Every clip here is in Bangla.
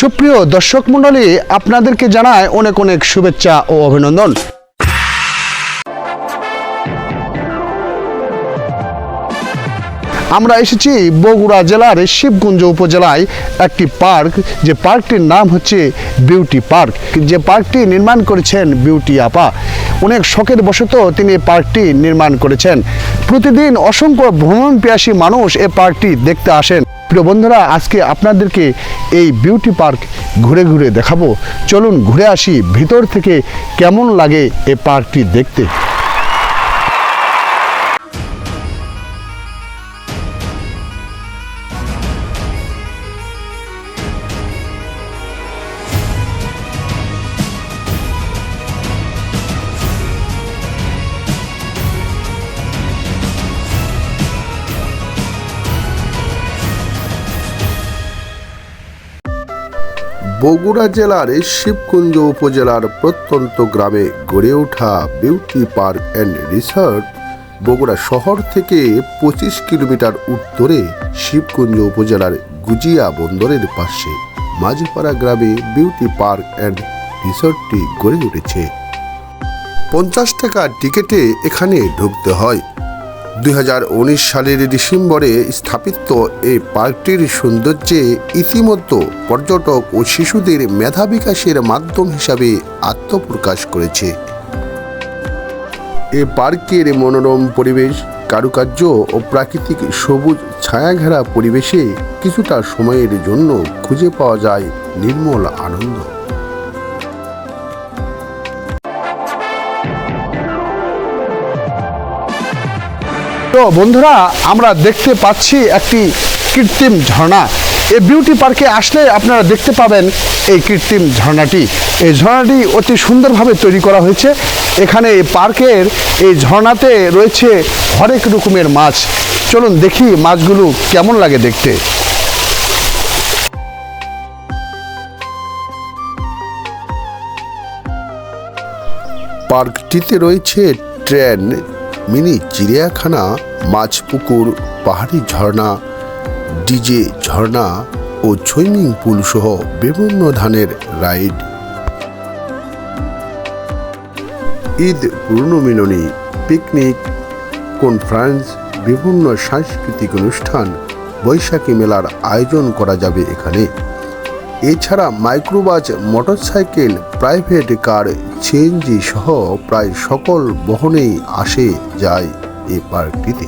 সুপ্রিয় দর্শক মণ্ডলী, আপনাদেরকে জানায় অনেক অনেক শুভেচ্ছা ও অভিনন্দন। আমরা এসেছি বগুড়া জেলার শিবগঞ্জ উপজেলায় একটি পার্ক। যে পার্কটির নাম হচ্ছে বিউটি পার্ক। যে পার্কটি নির্মাণ করেছেন বিউটি আপা, অনেক শখের বশত তিনি এই পার্কটি নির্মাণ করেছেন। প্রতিদিন অসংখ্য ভ্রমণ পিয়াসী মানুষ এই পার্কটি দেখতে আসেন। প্রিয় বন্ধুরা, আজকে আপনাদেরকে এই বিউটি পার্ক ঘুরে ঘুরে দেখাবো। চলুন ঘুরে আসি ভিতর থেকে কেমন লাগে এ পার্কটি দেখতে। বগুড়া জেলার শিবকুঞ্জ উপজেলার প্রত্যন্ত গ্রামে গড়ে ওঠা beauty park and resort Bogura শহর থেকে পঁচিশ কিলোমিটার উত্তরে শিবকুঞ্জ উপজেলার গুজিয়া বন্দরের পাশে মাঝপাড়া গ্রামে বিউটি পার্ক অ্যান্ড রিসর্টটি গড়ে উঠেছে। পঞ্চাশ টাকা টিকিটে এখানে ঢুকতে হয়। দুই হাজার উনিশ সালের ডিসেম্বরে স্থাপিত এই পার্কটির সৌন্দর্যে ইতিমধ্যে পর্যটক ও শিশুদের মেধা বিকাশের মাধ্যম হিসাবে আত্মপ্রকাশ করেছে। এ পার্কের মনোরম পরিবেশ, কারুকার্য ও প্রাকৃতিক সবুজ ছায়াঘেরা পরিবেশে কিছুটা সময়ের জন্য খুঁজে পাওয়া যায় নির্মল আনন্দ। তো বন্ধুরা, আমরা দেখতে পাচ্ছি একটি কৃত্রিম ঝর্ণা। এই বিউটি পার্কে আসলে আপনারা দেখতে পাবেন এই কৃত্রিম ঝর্ণাটি। এই ঝর্ণাটি অতি সুন্দরভাবে তৈরি করা হয়েছে। এখানে পার্কের এই ঝর্ণাতে রয়েছে হরেক রকমের মাছ। চলুন দেখি মাছগুলো কেমন লাগে দেখতে। পার্কটিতে রয়েছে ট্রেন। মিনি চিড়িয়াখানা মাছ পুকুর পাহাড়ি ঝর্ণা, ডিজে ঝর্ণা ও সুইমিং পুল সহ বিভিন্ন ধরনের রাইড। ঈদ পূর্ণমিলনী, পিকনিক, কনফারেন্স, বিভিন্ন সাংস্কৃতিক অনুষ্ঠান, বৈশাখী মেলার আয়োজন করা যাবে এখানে। এছাড়া microbus, motorcycle, private car, CNG সহ প্রায় সকল বহনেই আসে, যায় এ পার্কটিতে।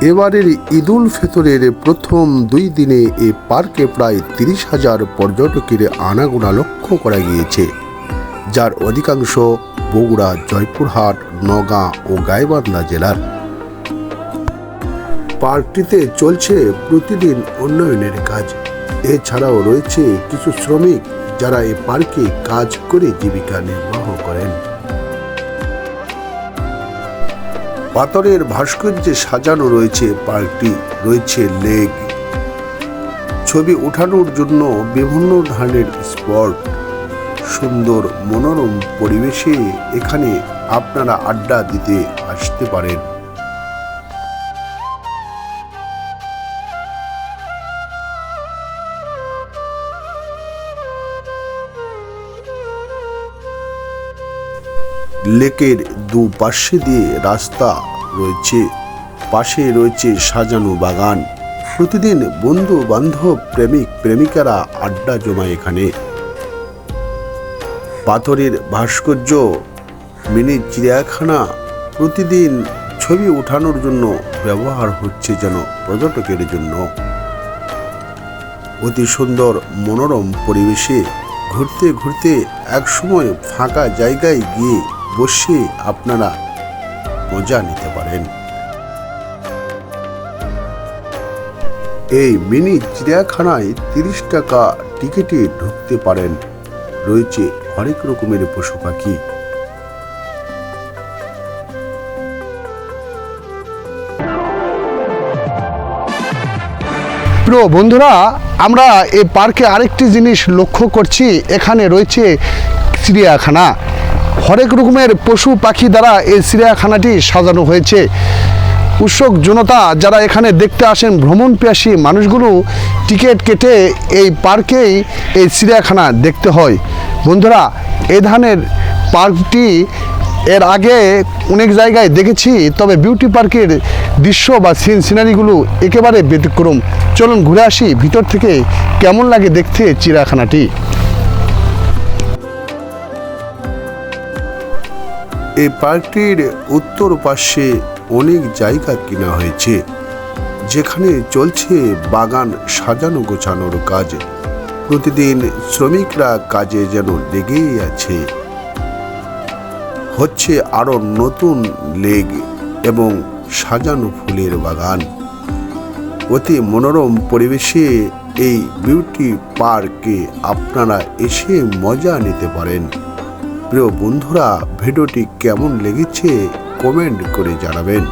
এবারের ঈদুল ফেতরের প্রথম দুই দিনে এ পার্কে প্রায় তিরিশ হাজার পর্যটকের আনাগোনা লক্ষ্য করা গিয়েছে। যার অধিকাংশ বগুড়া, জয়পুরহাট, নগাঁ ও গাইবান্ধা জেলার। পার্কটিতে চলছে প্রতিদিন উন্নয়নের কাজ। এছাড়াও রয়েছে কিছু শ্রমিক যারা এই পার্কে কাজ করে জীবিকা নির্বাহ করেন। পাথরের ভাস্কর্যে সাজানো রয়েছে পার্কটি, রয়েছে লেক। ছবি ওঠানোর জন্য বিভিন্ন ধরনের স্পট। সুন্দর মনোরম পরিবেশে এখানে আপনারা আড্ডা দিতে আসতে পারেন। লেকের দু পাশে দিয়ে রাস্তা রয়েছে। পাশে রয়েছে সাজানো বাগান। প্রতিদিন বন্ধু বান্ধব প্রেমিক, প্রেমিকারা আড্ডা জমায় এখানে। পাথরের ভাস্কর্য, মিনি চিড়িয়াখানা প্রতিদিন ছবি ওঠানোর জন্য ব্যবহার হচ্ছে যেন পর্যটকের জন্য। অতি সুন্দর মনোরম পরিবেশে ঘুরতে ঘুরতে একসময় ফাঁকা জায়গায় গিয়ে বসে আপনারা মজা নিতে পারেন। এই মিনি চিড়িয়াখানায় তিরিশ টাকা টিকিটে ঢুকতে পারেন। রয়েছে হরেক রকমের পশু পাখি। প্রিয় বন্ধুরা, আমরা এই পার্কে আরেকটি জিনিস লক্ষ্য করছি। এখানে রয়েছে চিড়িয়াখানা। হরেক রকমের পশু পাখি দ্বারা এই চিড়িয়াখানাটি সাজানো হয়েছে। উৎসুক জনতা যারা এখানে দেখতে আসেন ভ্রমণ পিয়াসী মানুষগুলো টিকিট কেটে এই পার্কেই এই চিড়িয়াখানা দেখতে হয়। বন্ধুরা এই ধরনের পার্কটি এর আগে অনেক জায়গায় দেখেছি, তবে বিউটি পার্কের দৃশ্য বা সিন সিনারিগুলো একেবারে ব্যতিক্রম। চলুন ঘুরে আসি ভিতর থেকে, কেমন লাগে দেখতে চিড়িয়াখানাটি? এই পার্কটির উত্তর পাশে অনেক জায়গা কিনা হয়েছে, যেখানে চলছে বাগান সাজানো গোছানোর কাজ। প্রতিদিন শ্রমিকরা কাজে যেন লেগেই আছে। হচ্ছে আরও নতুন লেগ এবং সাজানো ফুলের বাগান। অতি মনোরম পরিবেশে এই বিউটি পার্কে আপনারা এসে মজা নিতে পারেন। প্রিয় বন্ধুরা, ভিডিওটি কেমন লেগেছে কমেন্ট করে জানাবেন।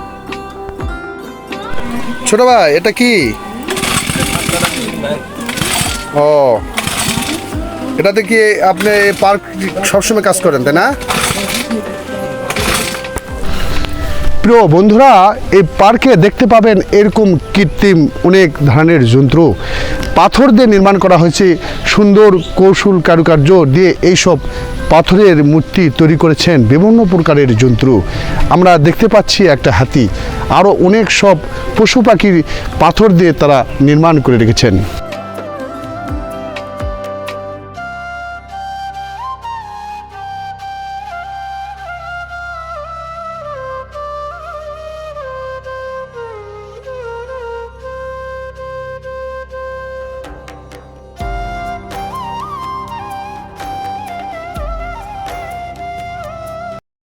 ছোট ভাই, এটা কি? ও। এটাতে কি আপনি পার্ক সবসময় কাজ করেন, তাই না? প্রিয় বন্ধুরা, এই পার্কে দেখতে পাবেন এরকম কৃত্রিম অনেক ধরনের যন্ত্র। পাথর দিয়ে নির্মাণ করা হয়েছে সুন্দর কৌশল কারুকার্য দিয়ে এইসব পাথরের মূর্তি তৈরি করেছেন বিভিন্ন প্রকারের যন্ত্র আমরা দেখতে পাচ্ছি একটা হাতি। আরও অনেক সব পশু পাখির পাথর দিয়ে তারা নির্মাণ করে রেখেছেন।